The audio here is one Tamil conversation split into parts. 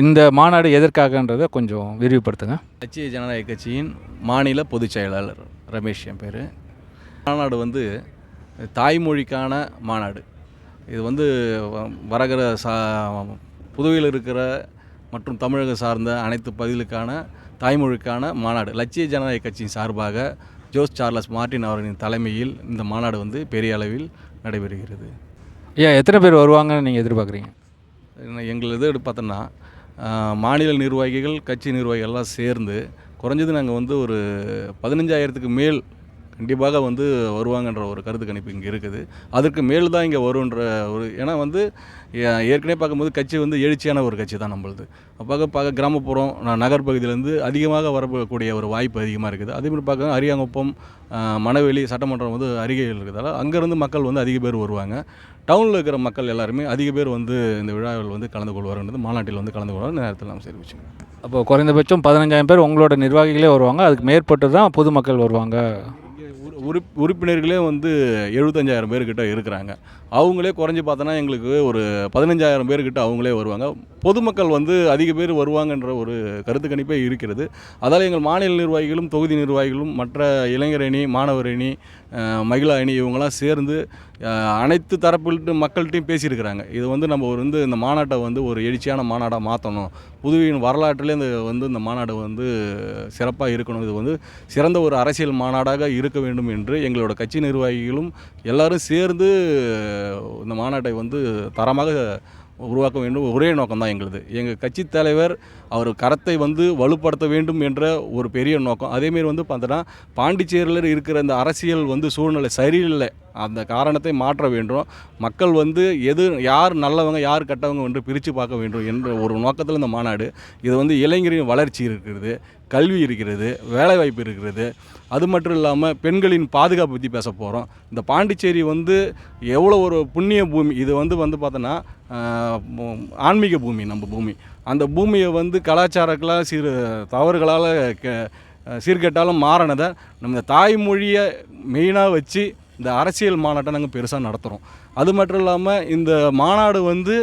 இந்த மாநாடு எதற்காகன்றதை கொஞ்சம் விரிவுபடுத்துங்க. லட்சிய ஜனநாயக கட்சியின் மாநில பொதுச் செயலாளர் ரமேஷ் என் பேர். மாநாடு வந்து தாய்மொழிக்கான மாநாடு. இது வந்து வரகிற சா புதுவையில் இருக்கிற மற்றும் தமிழகம் சார்ந்த அனைத்து பகுதிகளுக்கான தாய்மொழிக்கான மாநாடு. லட்சிய ஜனநாயக கட்சியின் சார்பாக ஜோஸ் சார்லஸ் மார்ட்டின் அவர்களின் தலைமையில் இந்த மாநாடு வந்து பெரிய அளவில் நடைபெறுகிறது. ஏன் எத்தனை பேர் வருவாங்கன்னு நீங்கள் எதிர்பார்க்குறீங்க? இன்னும் எங்கள் இது பார்த்தோன்னா மாநில நிர்வாகிகள் கட்சி நிர்வாகிகள்லாம் சேர்ந்து குறைஞ்சது நாங்கள் வந்து ஒரு பதினஞ்சாயிரத்துக்கு மேல் கண்டிப்பாக வந்து வருவாங்கன்ற ஒரு கருத்து கணிப்பு இங்கே இருக்குது. அதற்கு மேல் தான் இங்கே வருன்ற ஒரு ஏன்னா வந்து ஏ- ஏற்கனவே பார்க்கும்போது கட்சி வந்து எழுச்சியான ஒரு கட்சி தான் நம்மளுது. பார்க்க பார்க்க கிராமப்புறம் நகர்ப்பகுதியிலேருந்து அதிகமாக வரக்கூடிய ஒரு வாய்ப்பு அதிகமாக இருக்குது. அதேமாதிரி பார்க்க அரியாங்குப்பம் மணவெளி சட்டமன்றம் வந்து அருகே இருக்கிறதால அங்கேருந்து மக்கள் வந்து அதிக பேர் வருவாங்க. டவுனில் இருக்கிற மக்கள் எல்லாருமே அதிக பேர் வந்து இந்த விழாவில் வந்து கலந்து கொள்வார்ன்றது மாநாட்டில் வந்து கலந்து கொள்வார். நேரத்தில் நாம் தெரிவிச்சுங்க அப்போ குறைந்தபட்சம் பதினஞ்சாயிரம் பேர் உங்களோட நிர்வாகிகளே வருவாங்க. அதுக்கு மேற்பட்டு தான் பொதுமக்கள் வருவாங்க. உறுப் உறுப்பினர்களே வந்து எழுபத்தஞ்சாயிரம் பேர்கிட்ட இருக்கிறாங்க. அவங்களே குறைஞ்சி பார்த்தோன்னா எங்களுக்கு ஒரு பதினஞ்சாயிரம் பேர்கிட்ட அவங்களே வருவாங்க. பொதுமக்கள் வந்து அதிக பேர் வருவாங்கன்ற ஒரு கருத்து கணிப்பே இருக்கிறது. அதால் எங்கள் மாநில நிர்வாகிகளும் தொகுதி நிர்வாகிகளும் மற்ற இளைஞர் அணி மாணவர் அணி மகிழா அணி இவங்களாம் சேர்ந்து அனைத்து தரப்பில்ட்டு மக்கள்கிட்டையும் பேசியிருக்கிறாங்க. இது வந்து நம்ம ஒரு வந்து இந்த மாநாட்டை வந்து ஒரு எழுச்சியான மாநாடாக மாற்றணும் புதுவையின் வரலாற்றிலே இந்த வந்து இந்த மாநாடு வந்து சிறப்பாக இருக்கணும். இது வந்து சிறந்த ஒரு அரசியல் மாநாடாக இருக்க வேண்டும் என்று எங்களோட கட்சி நிர்வாகிகளும் எல்லாரும் சேர்ந்து இந்த மாநாட்டை வந்து தரமாக உருவாக்க வேண்டும். ஒரே நோக்கம் தான் எங்களுது. எங்கள் கட்சி தலைவர் அவர் கரத்தை வந்து வலுப்படுத்த வேண்டும் என்ற ஒரு பெரிய நோக்கம். அதேமாரி வந்து பார்த்தோன்னா பாண்டிச்சேரியில் இருக்கிற இந்த அரசியல் வந்து சூழ்நிலை சரியில்லை. அந்த காரணத்தை மாற்ற வேண்டும். மக்கள் வந்து எது யார் நல்லவங்க யார் கெட்டவங்க என்று பிரித்து பார்க்க வேண்டும் என்ற ஒரு நோக்கத்தில் இந்த மாநாடு. இது வந்து இளைஞரின் வளர்ச்சி இருக்கிறது கல்வி இருக்கிறது வேலைவாய்ப்பு இருக்கிறது. அது மட்டும் இல்லாமல் பெண்களின் பாதுகாப்பு பற்றி பேச போகிறோம் இந்த பாண்டிச்சேரி வந்து எவ்வளோ ஒரு புண்ணிய பூமி. இது வந்து வந்து பார்த்தோன்னா ஆன்மீக பூமி நம்ம பூமி. அந்த பூமியை வந்து கலாச்சாரங்களால் சிறு தவறுகளால் க சீர்கெட்டாலும் மாறினதை நம்ம தாய்மொழியை மெயினாக வச்சு இந்த அரசியல் மாநாட்டை நாங்கள் பெருசாக நடத்துகிறோம் அது மட்டும் இல்லாமல் இந்த மாநாடு வந்து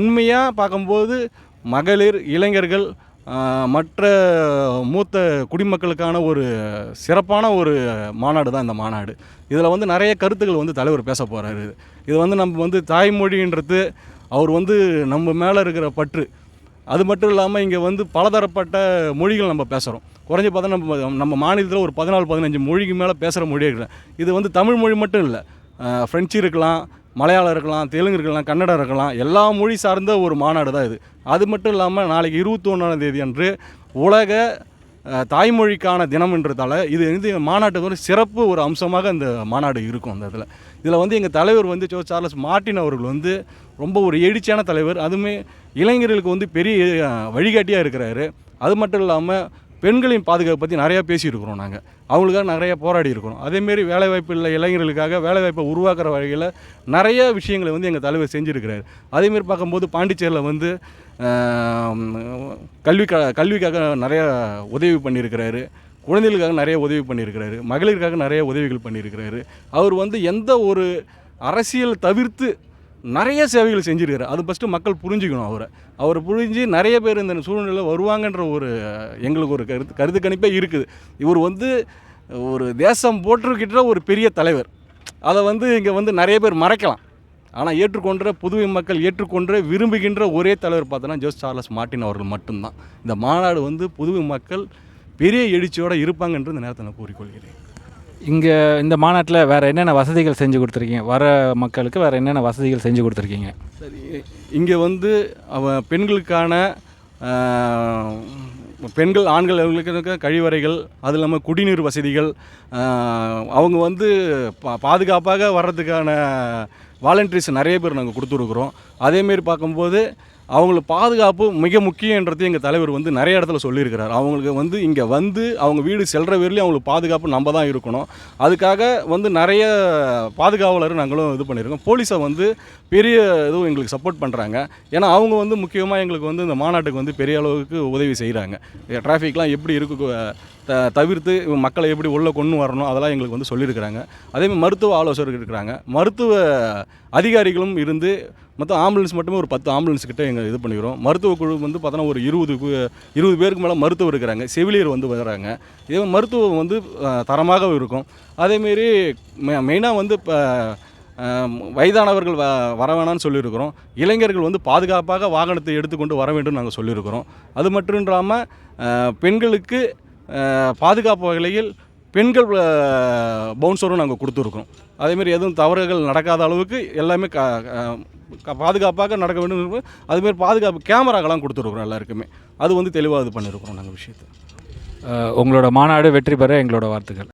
உண்மையாக பார்க்கும்போது மகளிர் இளைஞர்கள் மற்ற மூத்த குடிமக்களுக்கான ஒரு சிறப்பான ஒரு மாநாடு தான் இந்த மாநாடு. இதில் வந்து நிறைய கருத்துக்கள் வந்து தலைவர் பேச போகிறாரு இது வந்து நம்ம வந்து தாய்மொழின்றது அவர் வந்து நம்ம மேலே இருக்கிற பற்று. அது மட்டும் இல்லாமல் இங்கே வந்து பலதரப்பட்ட மொழிகள் நம்ம பேசுகிறோம் குறைஞ்சி பார்த்தா நம்ம நம்ம மாநிலத்தில் ஒரு பதினாலு பதினஞ்சு மொழிக்கு மேலே பேசுகிற மொழியே இருக்குது இது வந்து தமிழ் மொழி மட்டும் இல்லை. ஃப்ரெஞ்சு இருக்கலாம் மலையாளம் இருக்கலாம் தெலுங்கு இருக்கலாம் கன்னடம் இருக்கலாம் எல்லா மொழி சார்ந்த ஒரு மாநாடு தான் இது. அது மட்டும் இல்லாமல் நாளைக்கு இருபத்தொன்னாம் தேதி அன்று உலக தாய்மொழிக்கான தினம்ன்றதால இது வந்து மாநாட்டுக்கு ஒரு சிறப்பு ஒரு அம்சமாக இந்த மாநாடு இருக்கும் அந்த இதில். இதில் வந்து எங்கள் தலைவர் வந்து ஜோ சார்லஸ் மார்ட்டின் அவர்கள் வந்து ரொம்ப ஒரு எழுச்சியான தலைவர். அதுவுமே இளைஞர்களுக்கு வந்து பெரிய வழிகாட்டியாக இருக்கிறாரு. அது மட்டும் இல்லாமல் பெண்களின் பாதுகாப்பு பற்றி நிறையா பேசியிருக்கிறோம் நாங்கள் அவங்களுக்காக நிறைய போராடி இருக்கிறோம். அதேமாரி வேலைவாய்ப்பு இல்லை இளைஞர்களுக்காக வேலைவாய்ப்பை உருவாக்குற வகையில் நிறைய விஷயங்களை வந்து எங்கள் தலைவர் செஞ்சுருக்கிறார். அதேமாரி பார்க்கும்போது பாண்டிச்சேரியில் வந்து கல்விக்கா கல்வி கல்விக்காக நிறையா உதவி பண்ணியிருக்கிறாரு. குழந்தைகளுக்காக நிறைய உதவி பண்ணியிருக்கிறாரு. மகளிருக்காக நிறைய உதவிகள் பண்ணியிருக்கிறாரு. அவர் வந்து எந்த ஒரு அரசியல் தவிர்த்து நிறைய சேவைகள் செஞ்சிருக்காரு. அது ஃபஸ்ட்டு மக்கள் புரிஞ்சுக்கணும் அவரை. அவர் புரிஞ்சு நிறைய பேர் இந்த சூழ்நிலையில் வருவாங்கன்ற ஒரு எங்களுக்கு ஒரு கருத்து கருத்து கணிப்பே இருக்குது. இவர் வந்து ஒரு தேசம் போற்றுக்கிட்ட ஒரு பெரிய தலைவர். அதை வந்து இங்கே வந்து நிறைய பேர் மறைக்கலாம். ஆனால் ஏற்றுக்கொண்ட புதுவை மக்கள் ஏற்றுக்கொண்ட விரும்புகின்ற ஒரே தலைவர் பார்த்தோன்னா ஜோஸ் சார்லஸ் மார்ட்டின் அவர்கள் மட்டும்தான். இந்த மாநாடு வந்து புதுவை மக்கள் பெரிய எழுச்சியோடு இருப்பாங்கன்ற இந்த நேரத்தை நான் கூறிக்கொள்கிறேன். இங்கே இந்த மாநாட்டில் வேறு என்னென்ன வசதிகள் செஞ்சு கொடுத்துருக்கீங்க? வர மக்களுக்கு வேறு என்னென்ன வசதிகள் செஞ்சு கொடுத்துருக்கீங்க? சரி இங்கே வந்து அவ பெண்களுக்கான பெண்கள் ஆண்கள் அவங்களுக்கு கழிவறைகள் அது இல்லாமல் குடிநீர் வசதிகள் அவங்க வந்து பா பாதுகாப்பாக வர்றதுக்கான வாலண்டியர்ஸ் நிறைய பேர் நாங்கள் கொடுத்துருக்குறோம். அதேமாரி பார்க்கும்போது அவங்களுக்கு பாதுகாப்பு மிக முக்கியன்றது எங்கள் தலைவர் வந்து நிறைய இடத்துல சொல்லியிருக்கிறார். அவங்களுக்கு வந்து இங்கே வந்து அவங்க வீடு செல்கிற வரையிலையும் அவங்களுக்கு பாதுகாப்பு நம்ம தான் இருக்கணும். அதுக்காக வந்து நிறைய பாதுகாவலர் நாங்களும் இது பண்ணியிருக்கோம். போலீஸை வந்து பெரிய இதுவும் எங்களுக்கு சப்போர்ட் பண்ணுறாங்க ஏன்னா அவங்க வந்து முக்கியமாக எங்களுக்கு வந்து இந்த மாநாட்டுக்கு வந்து பெரிய அளவுக்கு உதவி செய்கிறாங்க டிராஃபிக்லாம் எப்படி இருக்கு த தவிர்த்து மக்களை எப்படி உள்ளே கொண்டு வரணும் அதெல்லாம் எங்களுக்கு வந்து சொல்லியிருக்கிறாங்க. அதேமாதிரி மருத்துவ ஆலோசகர்கள் இருக்கிறாங்க. மருத்துவ அதிகாரிகளும் இருந்து மொத்தம் ஆம்புலன்ஸ் மட்டுமே ஒரு பத்து ஆம்புலன்ஸ் கிட்ட எங்கள் இது பண்ணிக்கிறோம். மருத்துவ குழு வந்து பார்த்தோன்னா ஒரு இருபது இருபது பேருக்கு மேலே மருத்துவர் இருக்கிறாங்க. செவிலியர் வந்து வர்றாங்க. இதே மாதிரி மருத்துவம் வந்து தரமாக இருக்கும். அதேமாரி மெயினாக வந்து இப்போ வயதானவர்கள் வ வர வேணாம்னு சொல்லியிருக்கிறோம். இளைஞர்கள் வந்து பாதுகாப்பாக வாகனத்தை எடுத்துக்கொண்டு வர வேண்டும் நாங்கள் சொல்லியிருக்கிறோம். அது மட்டும் இல்லாமல் பெண்களுக்கு பாதுகாப்பு வகையில் பெண்கள் பவுன்சரும் நாங்கள் கொடுத்துருக்கோம். அதேமாரி எதுவும் தவறுகள் நடக்காத அளவுக்கு எல்லாமே க பாதுகாப்பாக நடக்க வேண்டும் அதுமாரி பாதுகாப்பு கேமராக்கெல்லாம் கொடுத்துருக்குறோம் எல்லாருக்குமே. அது வந்து தெளிவாக இது பண்ணியிருக்கிறோம் நாங்கள் விஷயத்தை. உங்களோட மாநாடு வெற்றி பெற எங்களோட வாழ்த்துக்கள்.